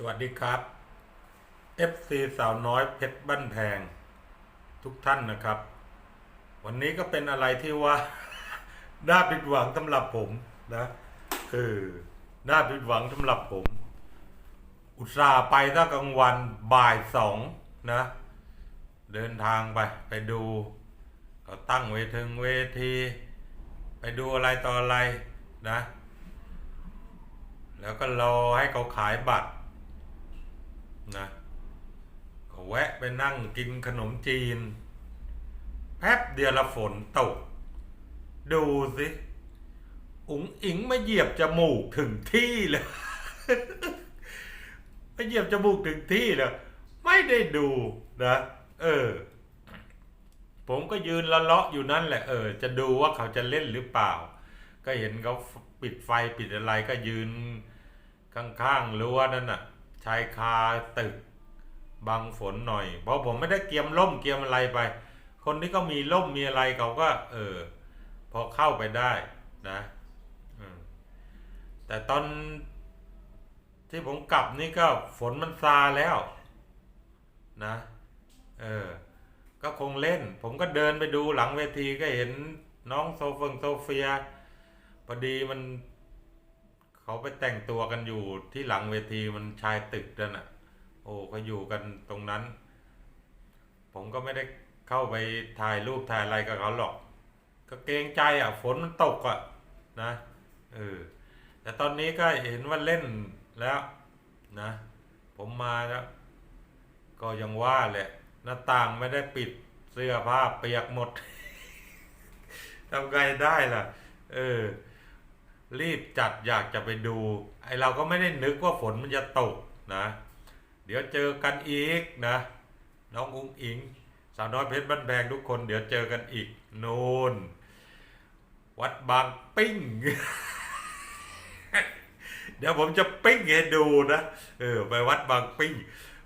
สวัสดีครับ FC สาวน้อยเพชรบ้านแพง ทุกท่านนะครับ วันนี้ก็เป็นอะไรที่ว่า น่าผิดหวังสำหรับผมนะ คือน่าผิดหวังสำหรับผม อุตส่าห์ไปตั้งกลางวันบ่ายสองนะ เดินทางไปไปดูเขาตั้งเวทีเวที ไปดูอะไรต่ออะไรนะ แล้วก็รอให้เขาขายบัตร นะก็แวะไปนั่งกินขนมจีน แป๊บเดียวละฝนตก ดูสิ อุ๋งอิงมาเหยียบจมูกถึงที่เลยมาเหยียบจมูกถึงที่เลยไม่ได้ดูนะ เออ ผมก็ยืนละเลาะอยู่นั่นแหละเออ จะดูว่าเขาจะเล่นหรือเปล่า ก็เห็นเขาปิดไฟปิดอะไรก็ยืนข้างๆรั้วนั่นน่ะ ชายคาตึกบังฝนหน่อย เพราะผมไม่ได้เกียมล่มเกียมอะไรไป คนที่ก็มีล่มมีอะไรเขาก็ เออ พอเข้าไปได้นะแต่ตอนที่ผมกลับนี่ก็ฝนมันซาแล้ว นะ เออ ก็คงเล่น ผมก็เดินไปดูหลังเวทีก็เห็นน้องโซเฟงโซเฟียพอดีมัน เขาไปแต่งตัวกันอยู่ที่หลังเวทีมันชายตึกนั่นน่ะ โอ้เขาอยู่กันตรงนั้น ผมก็ไม่ได้เข้าไปถ่ายรูปถ่ายอะไรกับเขาหรอก ก็เกรงใจอะ ฝนมันตกอะนะเออแต่ตอนนี้ก็เห็นว่าเล่นแล้วนะ ผมมาแล้ว ก็ยังว่าแหละหน้าต่างไม่ได้ปิดเสื้อผ้าเปียกหมดทำไงได้ล่ะ เออ รีบจัดอยากจะไปดู ไอเราก็ไม่ได้นึกว่าฝนมันจะตกนะ เดี๋ยวเจอกันอีกนะ น้องอุ้งอิง สาวน้อยเพชรบ้านแพงทุกคน เดี๋ยวเจอกันอีกน่นวัดบางปิ้ง เดี๋ยวผมจะปิ้งให้ดูนะเออไปวัดบางปิ้ง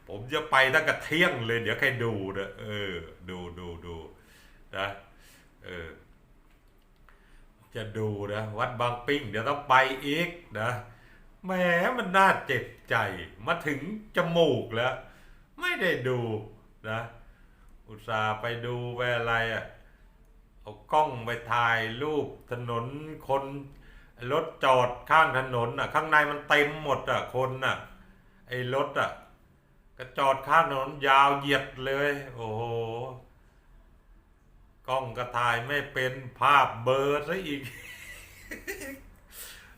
ผมจะไปตั้งแต่เที่ยงเลย เดี๋ยวใครดูนะเออ ดูดูดูนะเออ จะดูนะวัดบางปิ้งเดี๋ยวต้องไปอีกนะแหมมันน่าเจ็บใจมาถึงจมูกแล้ว ไม่ได้ดูนะอุตส่าห์ไปดูไปอะไรอะ่ะเอากล้องไปถ่ายรูปถนนคนรถจอดข้างถนนอะ ข้างในมันเต็มหมดอะคนอะ ไอ้รถอะก็จอดข้างถนนยาวเหยียดเลย โอ้โห กล้องก็ถ่ายไม่เป็นภาพเบลอร์ซะอีก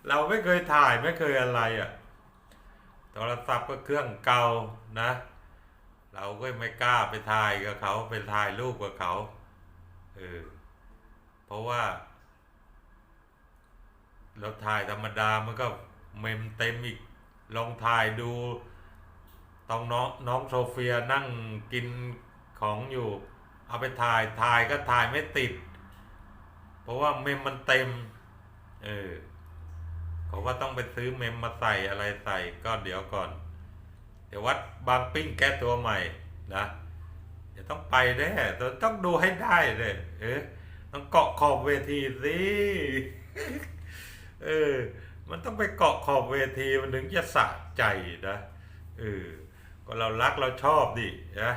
เราไม่เคยถ่ายไม่เคยอะไรอะ่ะโทรศัพท์ก็เครื่องเก่านะ เราก็ไม่กล้าไปถ่ายกับเขาไปถ่ายรูปกับเขาเออเพราะว่า เราถ่ายธรรมดามันก็เมมเต็มอีกลองถ่ายดูตองน้องน้องโซเฟียนั่งกินของอยู่ เอาไปถ่ายถ่ายก็ถ่ายไม่ติด เพราะว่าเมมมันเต็ม เออเขาว่าต้องไปซื้อเมมมาใส่อะไรใส่ก็เดี๋ยวก่อน เดี๋ยววัดบางปิ้งแก้ตัวใหม่นะเดี๋ยวต้องไปแน่ต้องต้องดูให้ได้เลยเออต้องเกาะขอบเวทีสิเออ มันต้องไปเกาะขอบเวทีมันถึงจะสะใจนะเออก็เรารักเราชอบดินะ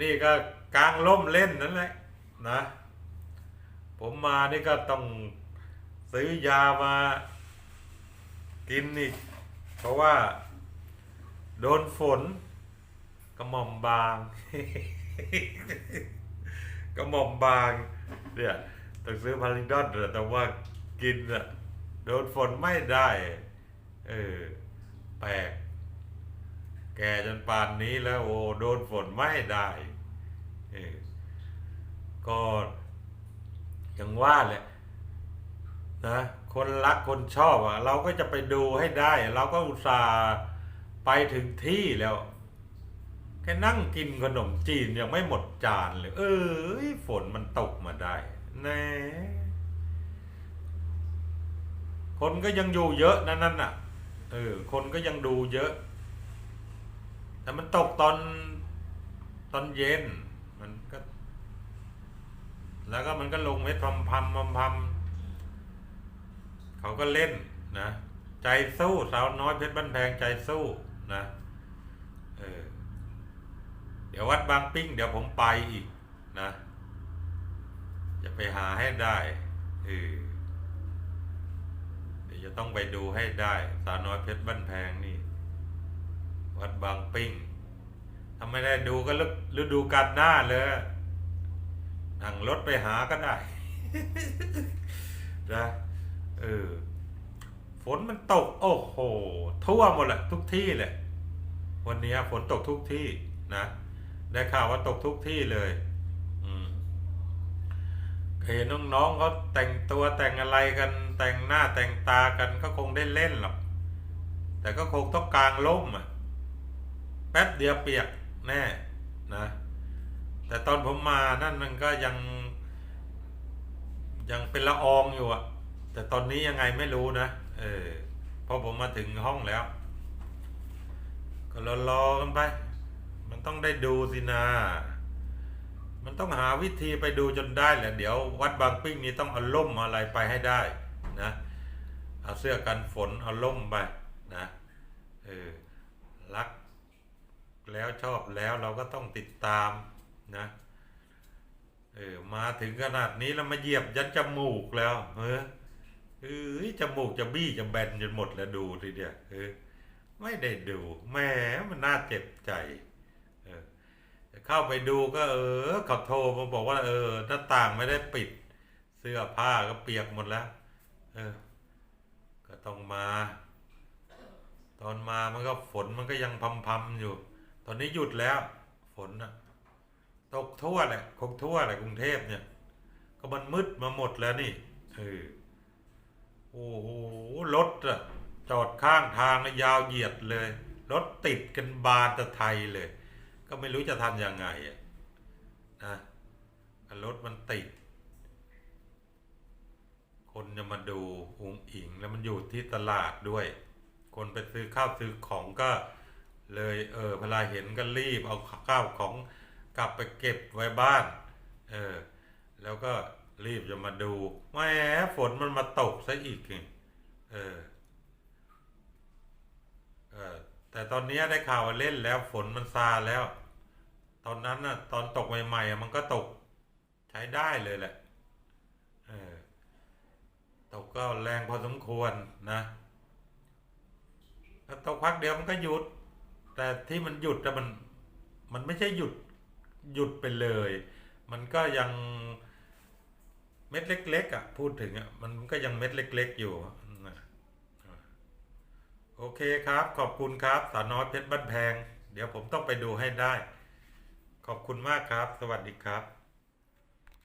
นี่ก็ กลางล่มเล่นนั่นแหละนะ ผมมานี่ก็ต้องซื้อยามากินอีก เพราะว่า โดนฝนกระหม่อมบางกระหม่อมบางเนี่ยต้องซื้อพาริดอนแต่ว่ากินอะโดนฝนไม่ได้ เออ แปลก แก่จนป่านนี้แล้วโอ้โดนฝนไม่ได้ เออก็อย่างว่าแหละนะคนรักคนชอบอะ เราก็จะไปดูให้ได้ เราก็อุตส่าห์ไปถึงที่แล้วแค่นั่งกินขนมจีนยังไม่หมดจานเลย เออฝนมันตกมาได้แน่คนก็ยังอยู่เยอะนั่นนั่นน่ะ เออ คนก็ยังดูเยอะ แต่มันตกตอนตอนเย็น มันก็ แล้วก็มันก็ลงเม็ดพำพำพำพำเขาก็เล่นนะใจสู้สาวน้อยเพชรบ้านแพงใจสู้นะเเออเดี๋ยววัดบางปิ้ง เดี๋ยวผมไปอีกนะจะไปหาให้ได้เออเดี๋ยวจะต้องไปดูให้ได้ สาวน้อยเพชรบ้านแพงนี่ วัดบางปิ้ง ถ้าไม่ได้ดูก็ฤฤดูกาลหน้าเลยนั่งรถไปหาก็ได้นะเออฝนมันตก โอ้โห ทั่วหมดแหละทุกที่แหละวันนี้ฝนตกทุกที่นะได้ข่าวว่าตกทุกที่เลยอืมเห็นน้องๆเขาแต่งตัวแต่งอะไรกันแต่งหน้าแต่งตากันก็คงได้เล่นหรอกแต่ก็คงต้องกลางร่มอะแป๊บเดียวเปียก แน่นะ แต่ตอนผมมานั่นมันก็ยัง ยังเป็นละอองอยู่อะแต่ตอนนี้ยังไงไม่รู้นะ เออพอผมมาถึงห้องแล้ว ก็รอรอกันไป มันต้องได้ดูสินะมันต้องหาวิธีไปดูจนได้แหละเดี๋ยววัดบางปิ้งนี้ต้องเอาล่มอะไรไปให้ได้นะเอาเสื้อกันฝนเอาล่มไปนะเออ แล้วชอบแล้วเราก็ต้องติดตามนะเออมาถึงขนาดนี้แล้วมาเหยียบยันจมูกแล้วเออเอ้ยจมูกจะบี้จะแบนจนหมดแล้วดูทีเดียวเออไม่ได้ดูแหมมันน่าเจ็บใจเออเข้าไปดูก็เออเขาโทรมาบอกว่า เออหน้าต่างไม่ได้ปิด เสื้อผ้าก็เปียกหมดแล้ว เออ ก็ต้องมา ตอนมามันก็ฝนมันก็ยังพำๆอยู่ ตอนนี้หยุดแล้ว ฝนนะตกทั่วแหละคงทั่วแหละกรุงเทพเนี่ย ก็มันมืดมาหมดแล้วนี่เออโอ้โหรถอะจอดข้างทางยาวเหยียดเลย รถติดกันบานตะไทยเลย ก็ไม่รู้จะทำยังไงอะนะรถมันติด คนจะมาดูองอิงแล้วมันอยู่ที่ตลาดด้วย คนไปซื้อข้าวซื้อของก็ เลยเออเวลาเห็นก็รีบเอาข้าวของกลับไปเก็บไว้บ้านเออแล้วก็รีบจะมาดูแหมฝนมันมาตกซะอีกนี่เออเออแต่ตอนนี้ได้ข่าวว่าเล่นแล้วฝนมันซาแล้ว ตอนนั้นน่ะตอนตกใหม่ๆมันก็ตกใช้ได้เลยแหละเออตกก็แรงพอสมควรนะแล้วตกพักเดียวมันก็หยุด แต่ที่มันหยุดแต่มันมันไม่ใช่หยุดหยุดไปเลย มันก็ยังเม็ดเล็ก ๆ อะ พูดถึงอะมันก็ยังเม็ดเล็ก ๆ อยู่โอเคครับ ขอบคุณครับ สาวน้อยเพชรบ้านแพง เดี๋ยวผมต้องไปดูให้ได้ ขอบคุณมากครับ สวัสดีครับ